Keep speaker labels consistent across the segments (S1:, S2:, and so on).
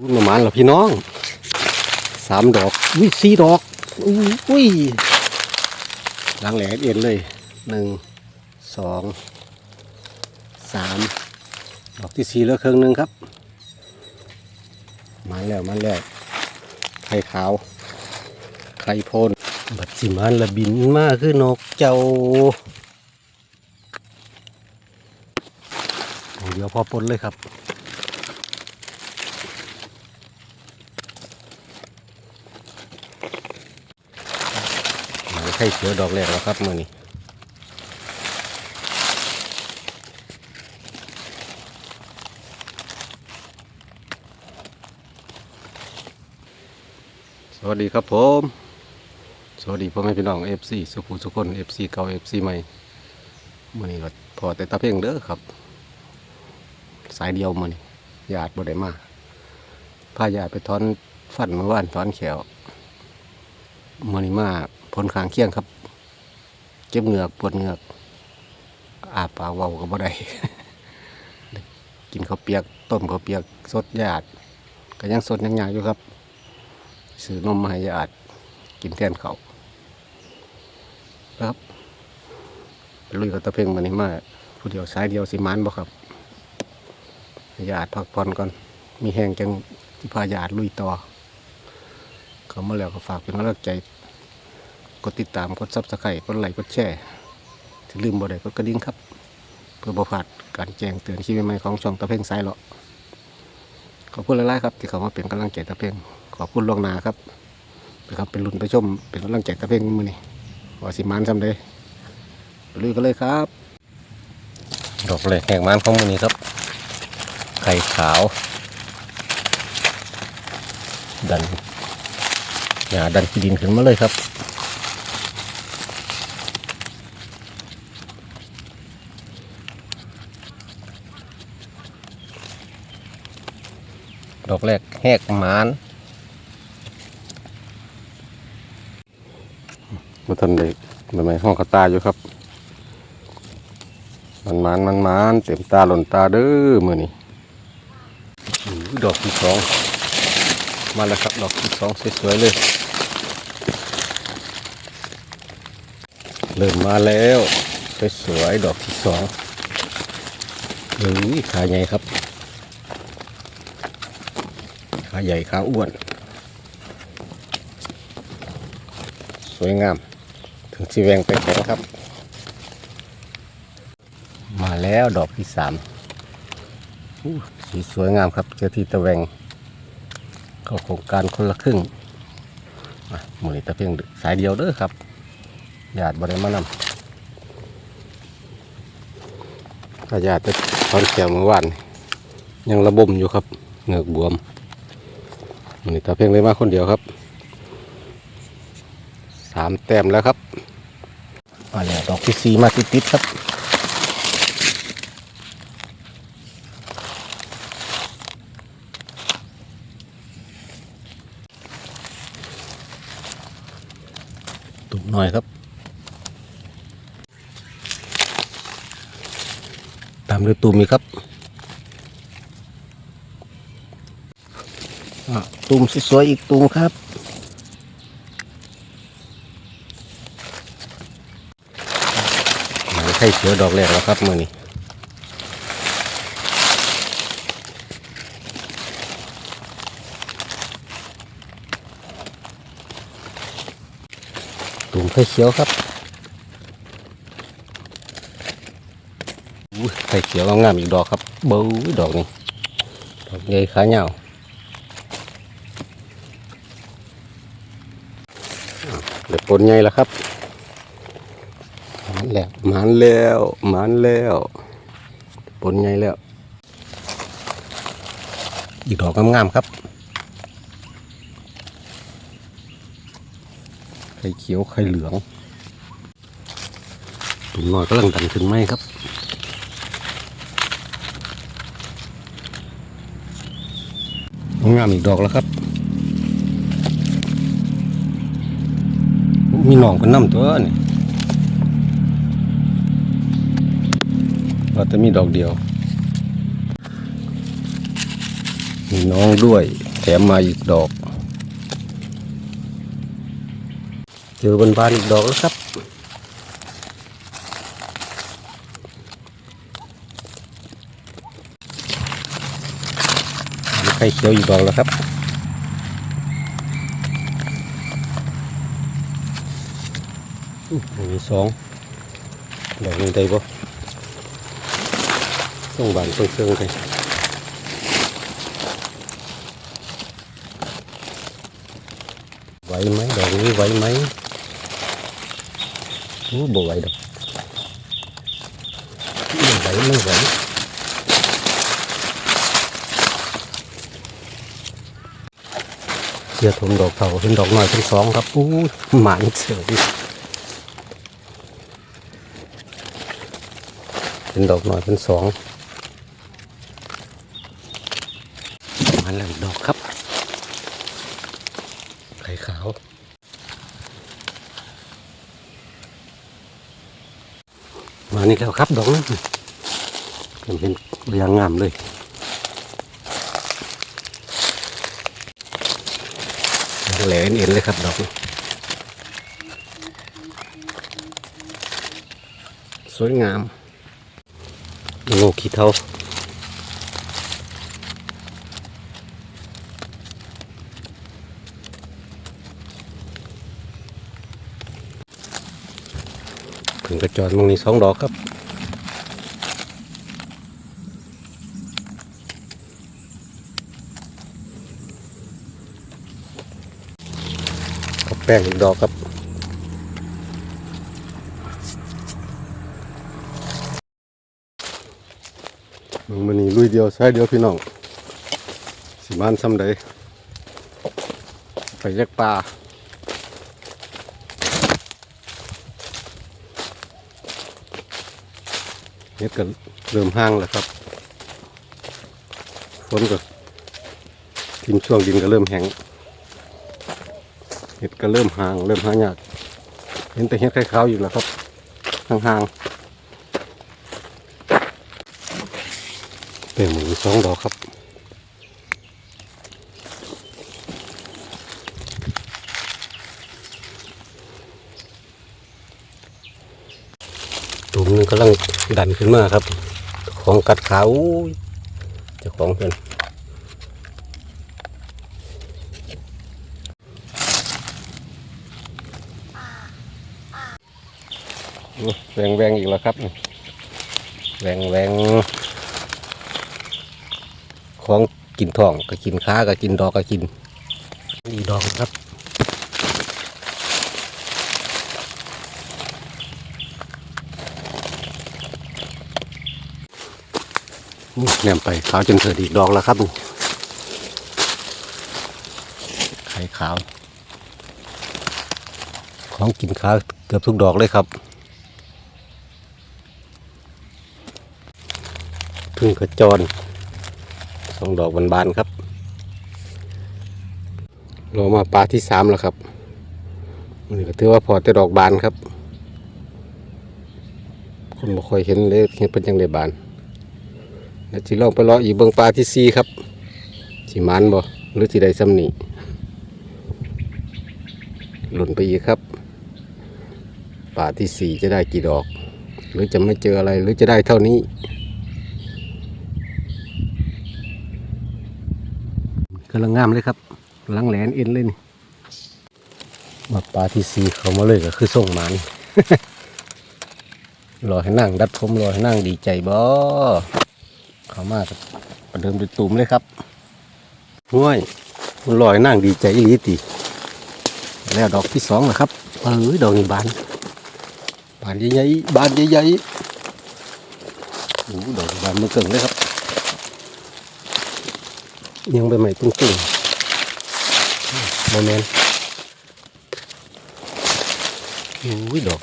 S1: อุ้ยมาหมานเหรอพี่น้องสามดอกอุ้ยสี่ดอกอุ้ยหลังแหลกเอ็นเลยหนึ่งสองสามดอกที่สี่เหลือครึ่งหนึ่งครับมาแล้วมาแล้วไข่ขาวไข่โพนบัดสิมันละบินมาคือนกเจ้าเดี๋ยวพอปนเลยครับ หมาย ไข่เขียวดอกแรกแล้วครับมือนี้สวัสดีครับผม สวัสดีพ่อแม่พี่น้องเอฟซีสุภูสุขคนเอฟซีเก่าเอฟซีใหม่มือนี้ก็พอแต่ตาเพ่งเด้อครับ สายเดียวมือนี้ญาติบ่ได้มาพาญาติไปถอนฟันเมื่อวานถอนแขวมันนี้มา ลขางเคียงครับ เจ็บเหงือกปวดเหงือกอาปากเว้าก็บ่ได้กินข้าวเปียก ต้มข้าวเปียกสดญาติก็ยังสดยังยากอยู่ครับซื้อนมมาให้ญาติกินแทนเขาครับลุยกับตะเพ่งมันนี้มาผู้เดียวสายเดียวสิมานบ่ครับให้ญาติพักผ่อนก่อน มีแห้งจังสิพาญาติลุยต่อเขามาแล้วก็ฝากเป็นกำลังใจ กดติดตามกดซับสไครต์กดไลค์กดแชร์ที่ลืมบ่ได้กดกระดิ่งครับ เพื่อบ่พลาดการแจ้งเตือนคลิปใหม่ๆของช่องตะเพ่งสายเลาะขอบคุณหลายๆครับ ที่เขามาเป็นกำลังใจตะเพ่งขอบคุณล่วงหน้าครับไปครับเป็นรุ่นไปชมเป็นกำลังใจตะเพ่งมือนี่ว่าสิมานซำเด้ไปลุยกันเลยครับ ดอกแรกแหกมานของมือนี้ครับ ไข่ขาว ดันอย่าดันขี้ดินขึ้นมาเลยครับ ดอกแรกแหกหมานมาทันเด็กใบไม้ห้องกระตาอยู่ครับ มันหมานมันหมานเต็มตาหล่นตาเด้อมือนี่อื้อดอกที่สองมาแล้วครับดอกที่สองสวยๆเลย เริ่มมาแล้วสวยๆดอกที่สองเฮ้ยขาใหญ่ครับ ขาใหญ่ขาอ้วน สวยงาม ถึงสีแวงไปแข็งครับ มาแล้วดอกที่สามสีสวยงามครับ เจอที่ตะแวงเข้าโครงการคนละครึ่งมาหมูนี่ตะเพียงสายเดียวเด้อครับญาติบริมานำถ้าญาติจะตอนแขวเมื่อวานยังระบมอยู่ครับเหงือกบวม มูนี่ตะเพียงเลยมาคนเดียวครับสามแต้มแล้วครับมาแล้วดอกที่สี่มาติดๆครับตุ่มหน่อยครับ ตามด้วยตุ่มอีกครับอะ ตุ่มสวยๆอีกตุ่มครับ หมายไข่เขียวดอกแรกแล้วครับมือนี้ตุ่มไข่เขียวครับอุ้ยไข่เขียวงามๆอีกดอกครับเบิ้วดอกนี้ดอกใหญ่ขาเงาวอ้าว เดี๋ยปนใหญ่แล้วครับมันแล้วมันแล้วมันแล้วปนใหญ่แล้ว อีกดอกงามๆครับไข่เขียวไข่เหลืองตุ่มน้อยกำลังดันขึ้นไหมครับงามอีกดอกแล้วครับ มีห น้องกันน้ำตัวนี่ว่าจะมีดอกเดียว มีน้องด้วย แถมมาอีกดอก เจอบนบานอีกดอกแล้วครับไข่เขียวอีกดอกแล้วครับ อื้อ มีสองดอกนี้ได้บ่ต้องบานต้องเชิงไปไหวไหมดอกนี้ไหวไหมโอ้บ่ไหวดอกไม่ไหวไม่ไหวเสียถมดอกเถาเป็นดอกน้อยเป็นสองครับอู้หมานเสือดิ เป็นดอกหน่อยเป็นสองมาแล้วอีกดอกครับ ไข่ขาวมานี่แล้วครับดอกนั้นผมเห็นเรียงงามเลยแหลนเอ็นเลยครับดอกนี้สวยงาม โง่ขี้เท่าถึงกระจรมองนี้สองดอกครับกับแป้งอีกดอกครับ มันนี่ลุยเดียวใช้เดียวพี่น้องสิมานซ้ำใดไปแยกปลาเฮ็ดก็เริ่มห้างแล้วครับฝนก็กินช่วงดินก็เริ่มแห้งเฮ็ดก็เริ่มห่าง เริ่มหายาก เห็นแต่เฮ็ดไข่ขาวอยู่แล้วครับห่างๆ ป็นหมูสองดอกครับตุ่มนึงกำลังดันขึ้นมาครับ ของกัดขาวจ้าของเพื่อนแหวงแวงอีกแล้วครับแหวงแหวง ของกินทองก็กินค้าก็กินดอกก็กินอีดอกครับนี่แนมไปขาวจนเกิดอีกดอกแล้วครับนี่ไข่ขาว ของกินค้าเกือบทุกดอกเลยครับพึ่งกระจร สองดอกบานๆครับเรามาปลาที่สามแล้วครับนี่ก็ถือว่าพอแต่ดอกบานครับ คนบ่ค่อยเห็นเลยเห็นเป็นยังไงบานแล้วที่ลองไปรออีกเบิ่งปลาที่สี่ครับสิมันบ่หรือที่ใดซ้ำนี่หล่นไปอีกครับปลาที่สี่จะได้กี่ดอก หรือจะไม่เจออะไรหรือจะได้เท่านี้ำลังงามเลยครับกำลังแหลนเอ็นเลยนี่มาปลาที่สีเขามาเลยก็คือส่งมันรอให้นั่งดัดผมรอให้นั่งดีใจบ่เขามากประเดิมด้วยตุ่มเลยครับห้วยมันลอยนั่งดีใจอีหลีติแล้วดอกที่สองนะครับเออดอกนี้บานบานใหญ่ๆบานใหญ่ๆโอ้ดอกบานมันเกิงเลยครับ ยังไปใหม่ตุ้งตุ้งโมเมนต์อุ้ยดอก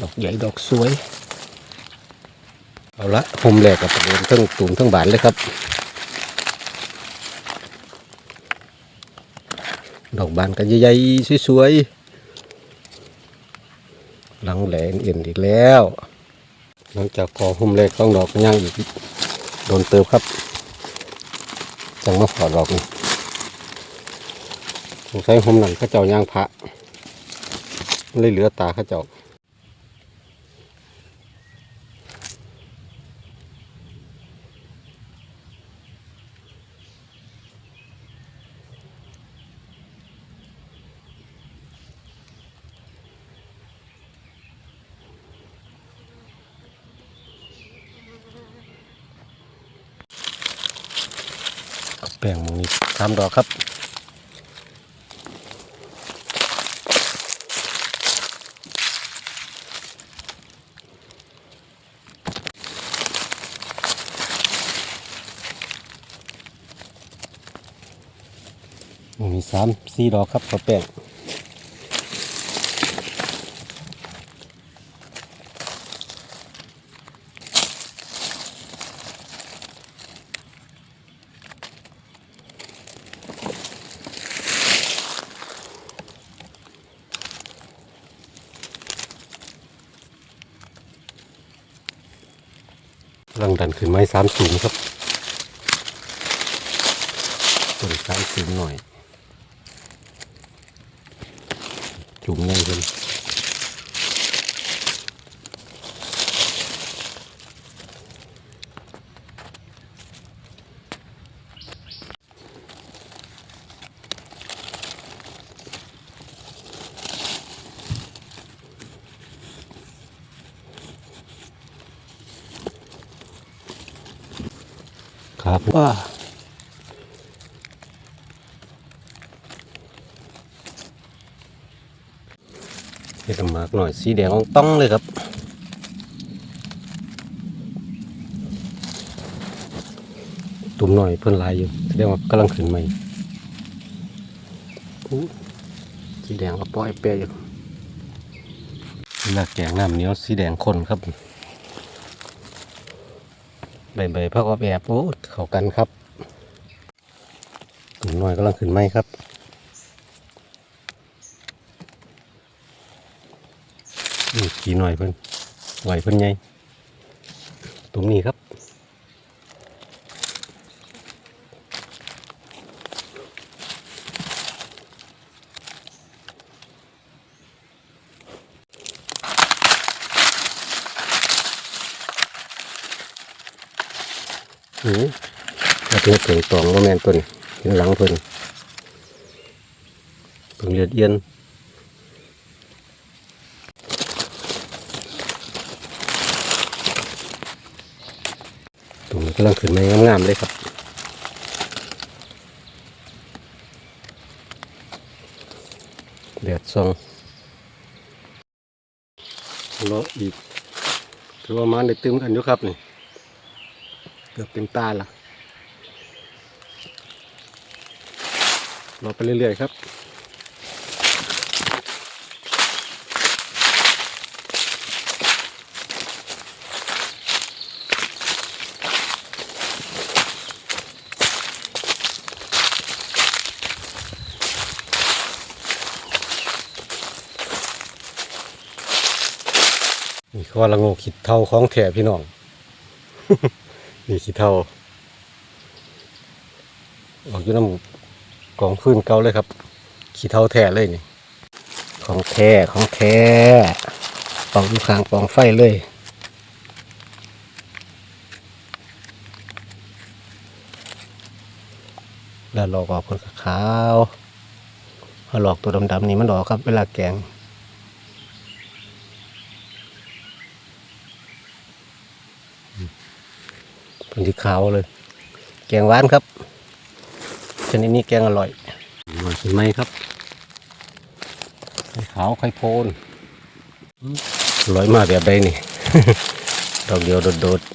S1: ดอกใหญ่ดอกสวย เอาละโฮมแหลกกับประเด็นทั้งตุ่มทั้งบานเลยครับ ดอกบานกันใหญ่ๆสวยๆหลังแหลนเอ็นอีกแล้ว หลังจากพอโฮมแหลกต้องดอกก็ย่างอีกโดนเติมครับ จังมาขอดอกนี่สงสัยผมนั่นข้าเจ้าย่างพระมันเลยเหลือตาข้าเจ้า แป้งหมูนี่สามดอกครับมูมีสามสี่ดอกครับข้าวแป้ง งดันขึ้นไม้สามสูงครับต้นสามสูงหน่อย จุ่มง่ายขึ้นรับว่า เห็ดมากหน่อยสีแดงอ่องต้องเลยครับตุ่มหน่อยเพิ่นลายอยู่แสดงว่ากำลังขึ้นใหม่สีแดงก็ปล่อยเปรยอยู่เวลาแกงน้ำเหนียวสีแดงข้นครับใบใบพักออบแอบโอ้เข้ากันครับตุ่มหน่อยกำลังขึ้นใหม่ครับ นี่ ขีหน่อยเพิ่นไหวเพิ่นไงตรงนี้ครับหือมาเป็นเผิงตองโมแมนตัวนี้เห็นหลังเพิ่นเพิ่งเลือดเอียนตรงนี้กำลังขึ้นมางามๆเลยครับแดดส่องเลาะอีกถือว่ามันได้ตึมกันอยู่ครับนี่เกือบเต็มตาละรอไปเรื่อยๆครับ อละโงกขิดเท่าของแถพี่น้อง นี่ขี้เท่าออกอยู่น้ำกองฟื้นเก่าเลยครับขี้เท่าแท้เลยนี่ ของแท้ของแท้ปองอยู่ข้างปองไฟเลยแล้วหลอกออกคนขาวหลอกตัวดำๆนี่มันหลอกครับ เวลาแกง เป็นที่ขาวเลย แกงหวานครับชนิดนี้แกงอร่อยหน่อยไหมครับไข่ขาวไข่โพนอืมอร่อยมากแบบใดนี่ ดอกเดียวโดดๆ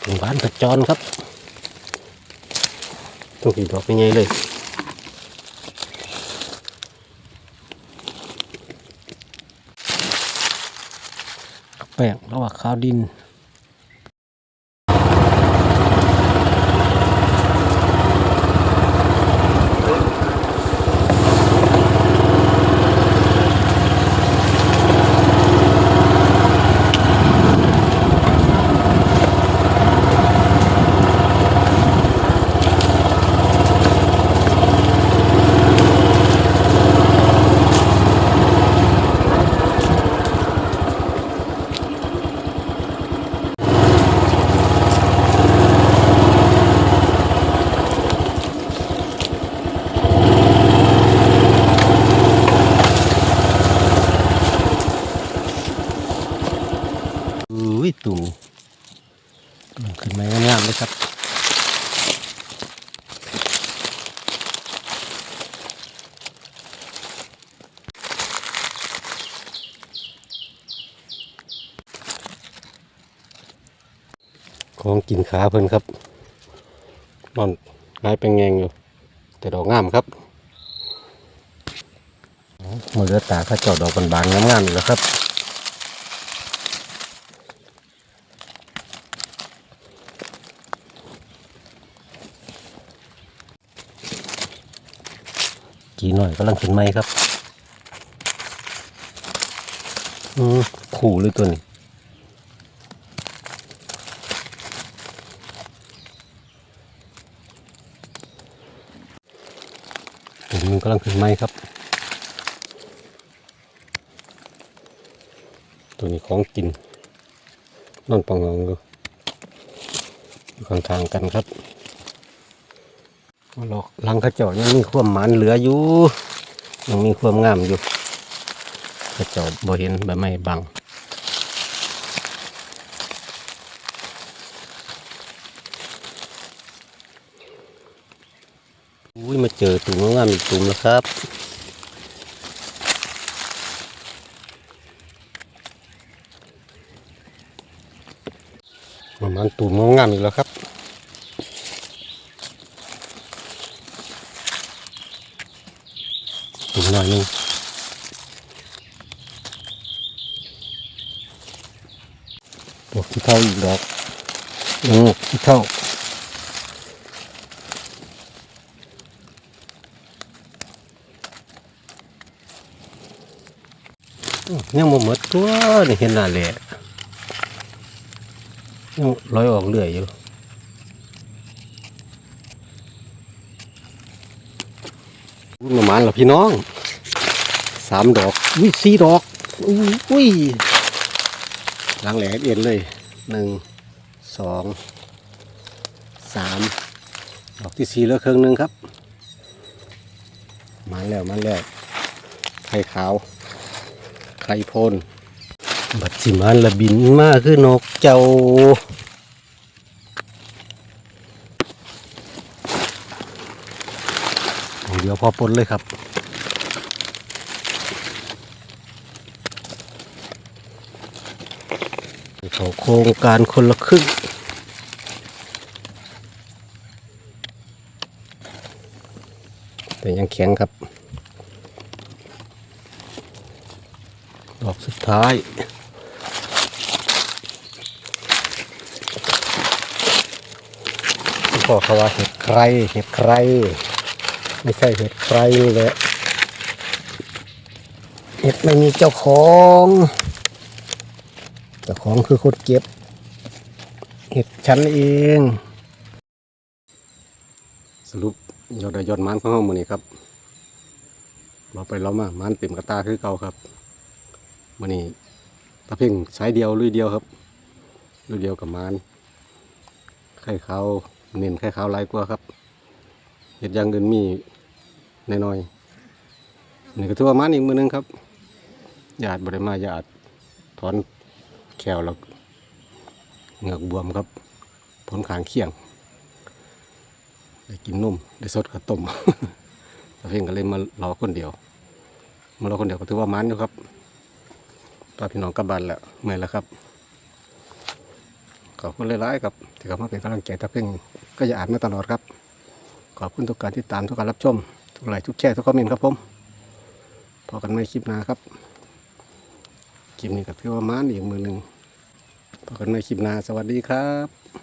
S1: เป็นหวานกระจรครับ ต้องกี่ดอกเป็นไงเลย แป้งระหว่างข้าวดิน ตุ่มตุ่ม ขึ้นไม้งามๆเลยครับของกินขาเพิ่นครับนอนงายเป็นแงงอยู่ แต่ดอกงามครับมือเลือตาข้าเจาะดอกบานๆงามๆอยู่แล้วครับ หน่อยกำลังขึ้นไหมครับอืมขู่เลยตัวนี้ผมมันกำลังขึ้นไหมครับ ตัวนี้ของกินนอนปองงองอยู่อยู่ข้างๆกันครับ หลอกหลังกระจาะยังมีความหมันเหลืออยู่ยังมีความงามอยู่กระจาะบ่เห็นใบไม้บังอุ้ยมาเจอตุ่มงามอีกตุ่มแล้วครับประมาณตุ่มงามอีกแล้วครับ ตุ่ม หน่อยหนึงดอกที่เท่าอีกดอกอืมที่เท่ายังบ่หมดตัวนี่เห็นหน้าแหละยังลอยออกเรื่อยอยู่อุ้ยประมาณละพี่น้อง สามดอกอุ้ยสี่ดอกอุ้ยอุ้ยหลังแหลกเอ็นเลยหนึ่งสองสามดอกที่สี่แล้วเครื่องหนึ่งครับมาแล้วมาแล้วไข่ขาวไข่พนบัดสิมานละบินมาคือนกเจ้าเดี๋ยวพอปนเลยครับ เขาโครงการคนละครึ่งแต่ยังแข็งครับ ดอกสุดท้ายก็เขาว่าเห็ดใครเห็ดใคร ไม่ใช่เห็ดใครนี่แหละเห็ดไม่มีเจ้าของ จ้าของคือคนเก็บ เห็ดฉันเอง สรุปยอดได้ยอดมันของห้องมือนี้ครับ เราไปเรามามันเต็มกระตาคือเก่าครับมันนี่ตะเพ่งสายเดียวลุยเดียวครับลุยเดียวกับมานไข่ขาวเน้นไข่ขาวหลายกว่าครับเห็ดยางเงินมีน้อยๆนี่ก็ถือว่ามานอีกมือหนึงครับญาติบริมาญาติถอน แขวแล้วเหงือกบวมครับ ผลขางเคียง ได้กินนุ่มได้สดกับต้มตะเพ่งก็เลยมารอคนเดียว มารอคนเดียวก็ถือว่ามันอยู่ครับตอนพี่น้องกลับบ้านแล้วเมื่อยแล้วครับขอบคุณหลายๆครับที่เข้ามาเป็นกำลังใจตะเพ่งก็อย่าอ่านมาตลอดครับ ขอบคุณทุกการที่ตามทุกการรับชม ทุกไลค์ทุกแชร์ทุกคอมเมนต์ครับผมพอกันในคลิปหน้าครับ คลิปนี้ก็ถือว่ามาอีกมือหนึ่งพบกันในคลิปหน้าสวัสดีครับ